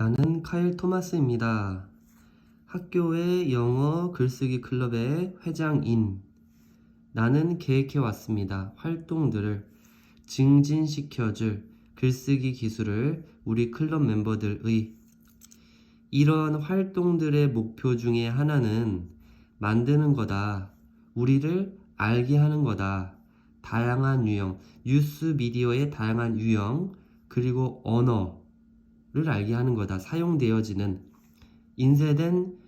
나는 카일 토마스입니다. 학교의 영어 글쓰기 클럽의 회장인 나는 계획해 왔습니다. 활동들을 증진시켜줄 글쓰기 기술을 우리 클럽 멤버들의 이런 활동들의 목표 중에 하나는 만드는 거다. 우리를 알게 하는 거다. 다양한 유형, 뉴스 미디어의 다양한 유형, 그리고 언어를 알게 하는 거다. 사용되어지는 인쇄된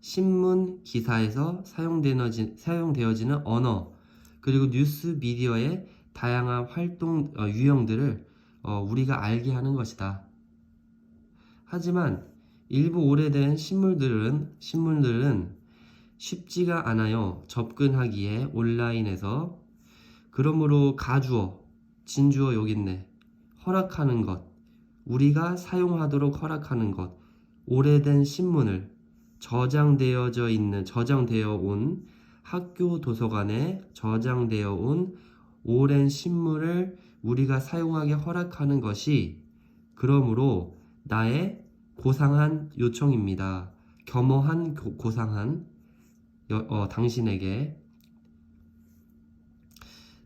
신문 기사에서 사용되어지, 사용되어지는 언어, 그리고 뉴스 미디어의 다양한 활동 어, 유형들을 어, 우리가 알게 하는 것이다. 하지만 일부 오래된 신문들은 신문들은 쉽지가 않아요. 접근하기에 온라인에서 그러므로 가주어, 진주어 여기 있네. 허락하는 것, 우리가 사용하도록 허락하는 것, 오래된 신문을 저장되어져 있는 저장되어 온 학교 도서관에 저장되어 온 오랜 신문을 우리가 사용하게 허락하는 것이 그러므로 나의 고상한 요청입니다. 겸허한 고- 고상한 여- 어, 당신에게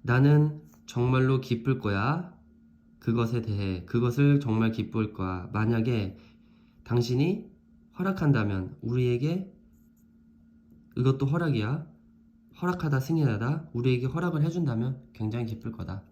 나는 정말로 기쁠 거야. 그것에 대해 그것을 정말 기쁠 거야. 만약에 당신이 허락한다면 우리에게 이것도 허락이야. 허락하다 승인하다 우리에게 허락을 해준다면 굉장히 기쁠 거다.